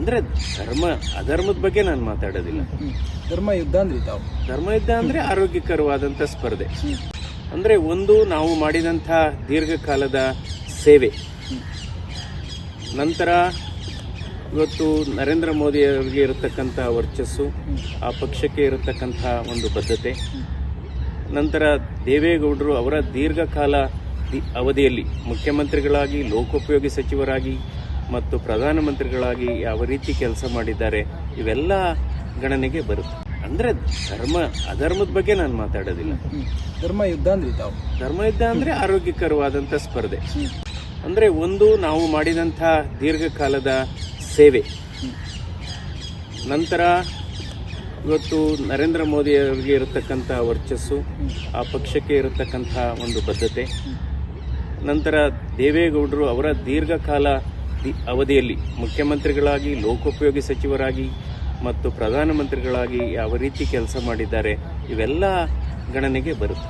ಅಂದ್ರೆ ಧರ್ಮ ಅಧರ್ಮದ ಬಗ್ಗೆ ನಾನು ಮಾತಾಡೋದಿಲ್ಲ. ಧರ್ಮ ಯುದ್ಧ ಅಂದ್ರೆ ತಾವು ಧರ್ಮ ಯುದ್ಧ ಅಂದ್ರೆ ಆರೋಗ್ಯಕರವಾದಂತ ಸ್ಪರ್ಧೆ. ಅಂದ್ರೆ ಒಂದು ನಾವು ಮಾಡಿದಂಥ ದೀರ್ಘಕಾಲದ ಸೇವೆ. ನಂತರ ಇವತ್ತು ನರೇಂದ್ರ ಮೋದಿ ಅವರಿಗೆ ಇರತಕ್ಕಂಥ ವರ್ಚಸ್ಸು ಆ ಪಕ್ಷಕ್ಕೆ ಇರತಕ್ಕಂಥ ಒಂದು ಬದ್ಧತೆ. ನಂತರ ದೇವೇಗೌಡರು ಅವರ ದೀರ್ಘಕಾಲ ಅವಧಿಯಲ್ಲಿ ಮುಖ್ಯಮಂತ್ರಿಗಳಾಗಿ ಲೋಕೋಪಯೋಗಿ ಸಚಿವರಾಗಿ ಮತ್ತು ಪ್ರಧಾನಮಂತ್ರಿಗಳಾಗಿ ಯಾವ ರೀತಿ ಕೆಲಸ ಮಾಡಿದ್ದಾರೆ ಇವೆಲ್ಲ ಗಣನೆಗೆ ಬರುತ್ತೆ. ಅಂದ್ರೆ ಧರ್ಮ ಅಧರ್ಮದ ಬಗ್ಗೆ ನಾನು ಮಾತಾಡೋದಿಲ್ಲ. ಧರ್ಮ ಯುದ್ಧ ಅಂದ್ರೆ ಧರ್ಮ ಯುದ್ಧ ಅಂದ್ರೆ ಆರೋಗ್ಯಕರವಾದಂತ ಸ್ಪರ್ಧೆ. ಅಂದ್ರೆ ಒಂದು ನಾವು ಮಾಡಿದಂಥ ದೀರ್ಘಕಾಲದ ಸೇವೆ. ನಂತರ ಇವತ್ತು ನರೇಂದ್ರ ಮೋದಿ ಅವರಿಗೆ ಇರತಕ್ಕಂಥ ವರ್ಚಸ್ಸು ಆ ಪಕ್ಷಕ್ಕೆ ಇರತಕ್ಕಂಥ ಒಂದು ಬದ್ಧತೆ. ನಂತರ ದೇವೇಗೌಡರು ಅವರ ದೀರ್ಘಕಾಲ ಅವಧಿಯಲ್ಲಿ ಮುಖ್ಯಮಂತ್ರಿಗಳಾಗಿ ಲೋಕೋಪಯೋಗಿ ಸಚಿವರಾಗಿ ಮತ್ತು ಪ್ರಧಾನಮಂತ್ರಿಗಳಾಗಿ ಯಾವ ರೀತಿ ಕೆಲಸ ಮಾಡಿದ್ದಾರೆ ಇವೆಲ್ಲ ಗಣನೆಗೆ ಬರುತ್ತೆ.